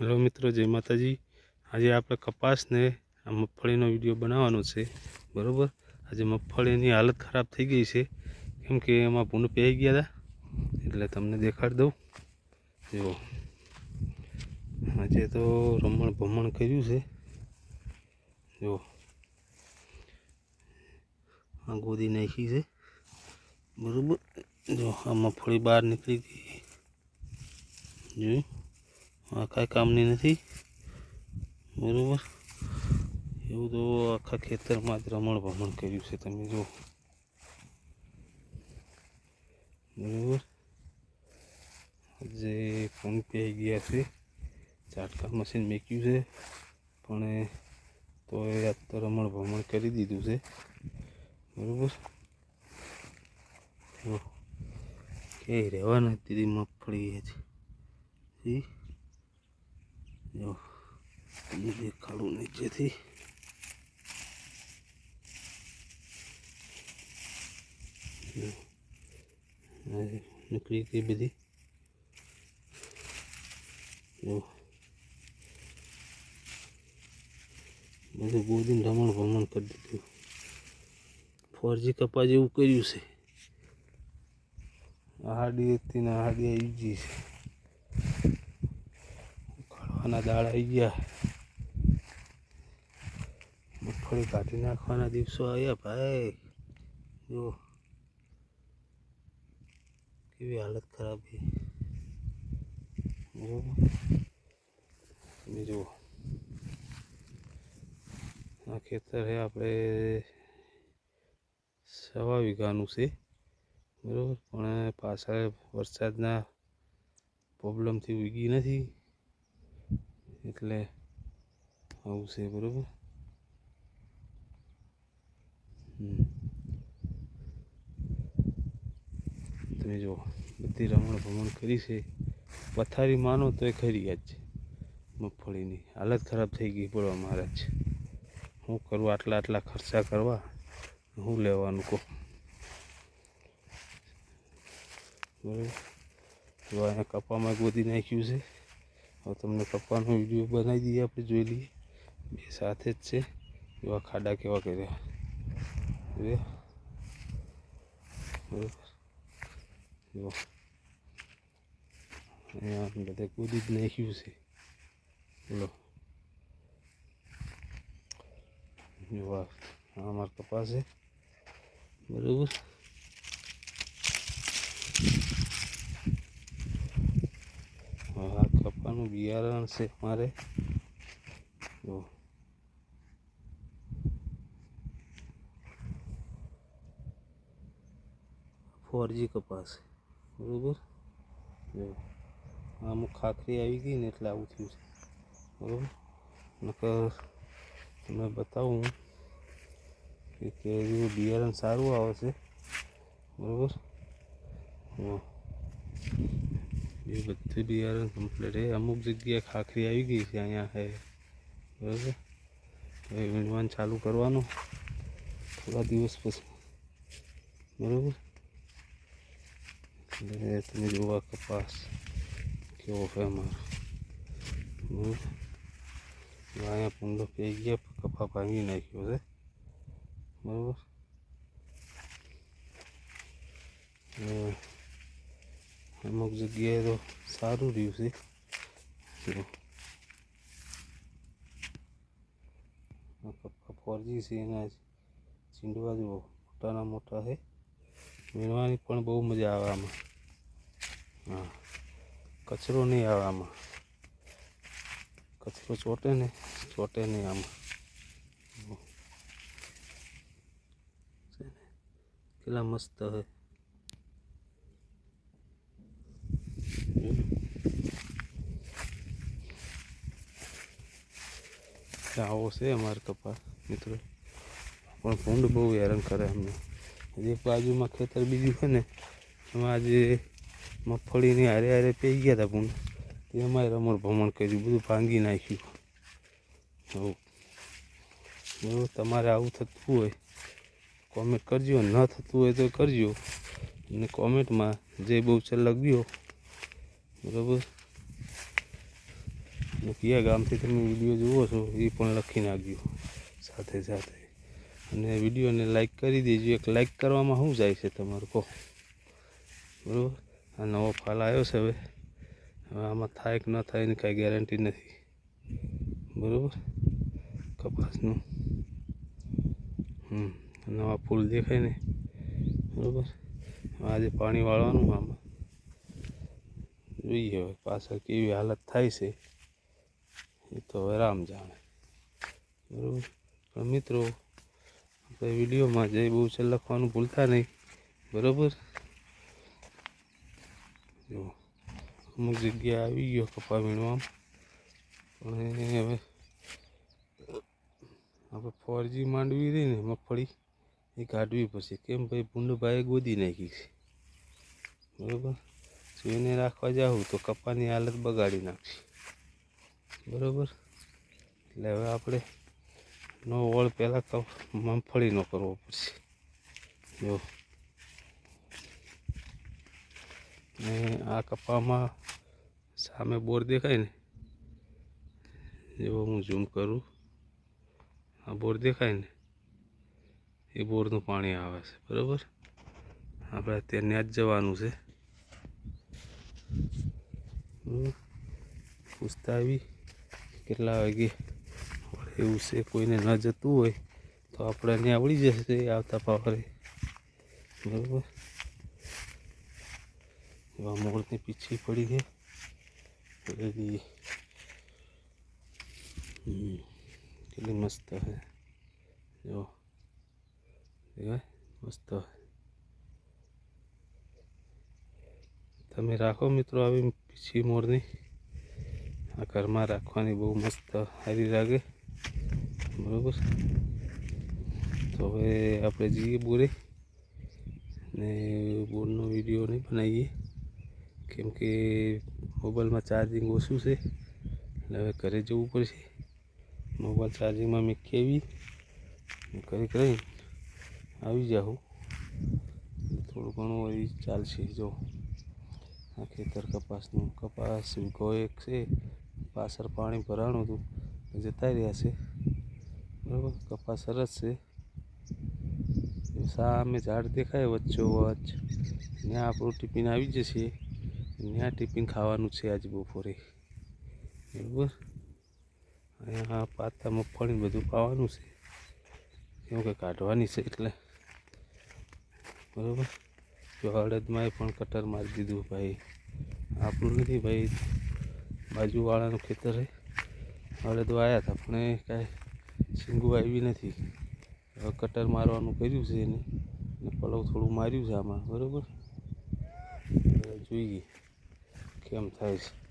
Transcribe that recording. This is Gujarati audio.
હેલો મિત્રો, જય માતાજી. આજે આપણે કપાસને આ મગફળીનો વીડિયો બનાવવાનો છે, બરાબર? આજે મગફળીની હાલત ખરાબ થઈ ગઈ છે, કેમ કે એમાં ભૂંડ પહેરી ગયા હતા. એટલે તમને દેખાડી દઉં. જુઓ. આજે તો રમણ ભમણ કર્યું છે. જુઓ. આ ગોદી નાખી છે, બરાબર? જો આ મગફળી બહાર નીકળી ગઈ. જોયું? આ કાંઈ કામની નથી. બરાબર? એવું તો આખા ખેતરમાં જ રમણ ભમણ કર્યું છે તમે જુઓ. બરાબર? જે ફોન પે ગયા છે. ચાટકા મશીન મેક્યું છે. પણ તો એ તો રમણ ભમણ કરી દીધું છે. બરાબર? કે રહેવા નથી મગફળી એ છે જી તમને દેખાડું નીચેથી. નીકળી ગઈ બધી. જો. બધું ગોદીને રમણ ભમણ કરી દીધું. ફોરજી કપા જેવું કર્યું છે. હાડી હતી ને હાડી આવી ગઈ છે. ઉખાડવાના દાળ આવી ગયા. મગફળી કાઢી નાખવાના દિવસો આવ્યા ભાઈ. જો, કેવી હાલત ખરાબ છે. બરોબર તમે જુઓ આ ખેતર છે આપણે સવા વીઘાનું છે, બરાબર? પણ પાછળ વરસાદના પ્રોબ્લેમથી ઉગી નથી. એટલે આવું છે બરાબર? તમે જો બધી રમણ ભમણ કરી છે. પથારી માનો તો એ ખરી જ છે. મગફળીની હાલત ખરાબ થઈ ગઈ બોલો મહારાજ. હું કરું આટલા આટલા ખર્ચા કરવા? હું લેવાનું કહું. બરાબર? તો અહીંયા કપામાં ગોદી નાખ્યું છે. હવે તમને પપ્પાનો વીડિયો બનાવી દઈએ, આપણે જોઈ લઈએ. બે સાથે જ છે. એવા ખાડા કેવા કર્યા. હવે બરાબર. બધે કૂદી જ નાખ્યું છે. બોલો. જોવા અમારો કપાસ છે. બરાબર હવે આ બિયારણ છે મારે. જો. ફોરજી કપાસ બરાબર? જો. ખાખરી આવી ગઈ ને એટલે આવું થયું છે. બરાબર? નકર તમને બતાવું કે કેરીનું બિયારણ સારું આવે છે. બરાબર? જો. એ બધું બિયારણ કમ્પ્લીટ છે. અમુક જગ્યાએ ખાખરી આવી ગઈ છે અહીંયા હે. બરાબર? હવે વીણવાનું ચાલુ કરવાનું. થોડા દિવસ પછી. બરાબર? એટલે તમે જોવા કપાસ કેવો છે અમારો. અહીંયા પૂંડો પી ગયા કપા ભાંગી નાખ્યો છે. બરાબર? અમુક જગ્યાએ તો સારું રહ્યું છે. ફોરજી છે, એના ચીંડવા જુઓ. મોટાના મોટા છે. મેળવાની પણ બહુ મજા આવે આમાં. હા. કચરો નહીં આવે આમાં. કચરો ચોટે ને ચોટે નહીં આમાં? કેટલા મસ્ત હે આવો છે અમારે કપાસ, મિત્રો. પણ ભૂંડ બહુ હેરાન કરે અમને. એક બાજુમાં ખેતર, બીજું છે ને, એમાં આજે મગફળીની હારે હારે પી ગયા હતા ભૂંડ. તે અમારે રમણ ભમણ કર્યું, બધું ભાંગી નાખ્યું. હવું. બરાબર તમારે આવું થતું હોય કોમેન્ટ કરજો. ન થતું હોય તો કરજો. અને કોમેન્ટમાં જે બહુ લખજો બરાબર કયા ગામથી તમે વીડિયો જુઓ છો એ પણ લખી નાખજો સાથે સાથે. અને વિડીયોને લાઈક કરી દેજો. એક લાઈક કરવામાં શું જાય છે તમારું? કહો. બરાબર? આ નવો ફાલ આવ્યો છે હવે. હવે આમાં થાય કે ન થાય એની કાંઈ ગેરંટી નથી. બરાબર? કપાસનું. હમ, નવા ફૂલ દેખાય ને. બરાબર? આજે પાણી વાળવાનું આમાં. જોઈએ હવે પાછળ કેવી હાલત થાય છે, એ તો હવે રામ જાણે. બરાબર? પણ મિત્રો, આપણે વિડીયોમાં જે બહુ છે લખવાનું ભૂલતા નહીં. બરાબર? જો, અમુક જગ્યાએ આવી ગયો કપા વીણવા પણ હવે આપણે ફોરજી માંડવી રહી ને મગફળી, એ કાઢવી પડશે. કેમ ભાઈ ભૂંડભાઈએ ગોદી નાખી છે. બરાબર? જોઈને રાખવા જાઉં તો કપાની હાલત બગાડી નાખશે. બરાબર? એટલે હવે આપણે નો વળ પહેલાં તો મગફળીનો કરવો પડશે. જો. ને આ કપામાં સામે બોર દેખાય ને? જો હું ઝૂમ કરું. આ બોર દેખાય ને? એ બોરનું પાણી આવે છે, બરાબર? આપણે અત્યારે ત્યાં જ જવાનું છે. પૂછતા આવી કેટલા વાગે વળે એવું છે કોઈને ન જતું હોય તો આપણે ત્યાં આવડી જશે આવતા પાવરે. બરાબર? એવા મોરની પીછી પડી છે. બધી હમ, કેટલી મસ્ત છે. જો દેખાય? મસ્ત તમે રાખો મિત્રો આવી પીછી મોરની આ ઘરમાં રાખવાની બહુ મસ્ત સારી લાગે. બરાબર? તો હવે આપણે જઈએ બોરે ને બોરનો વીડિયો નહીં બનાવીએ. કેમ કે મોબાઈલમાં ચાર્જિંગ ઓછું છે. એટલે હવે ઘરે જવું પડશે. મોબાઈલ ચાર્જિંગમાં મેં કેવી કરી કરી આવી જાઉં. થોડું ઘણું ચાલશે, જો. આ ખેતર કપાસનું કપાસ વીઘો એક છે, પાછળ પાણી ભરાણું હતું જતા રહ્યા છે. બરાબર? કપાસ સરસ છે. સામે ઝાડ દેખાય વચ્ચો વચ ત્યાં આપણું ટિફિન આવી જશે. ત્યાં ટિફિન ખાવાનું છે આજે બપોરે. બરાબર? અહીંયા પાતા મગફળી બધું ખાવાનું છે. કેમ કે કાઢવાની છે એટલે. બરાબર? જો હળદમાં પણ કટર મારી દીધું ભાઈ. આપણું નથી ભાઈ. બાજુવાળાનું ખેતર છે. હળદ વાયા હતા, પણ એ કાંઈ સિંગુ આવી નથી. હવે કટર મારવાનું કર્યું છે એને. પલવ થોડું માર્યું છે આમાં, બરાબર? જોઈએ કેમ થાય છે.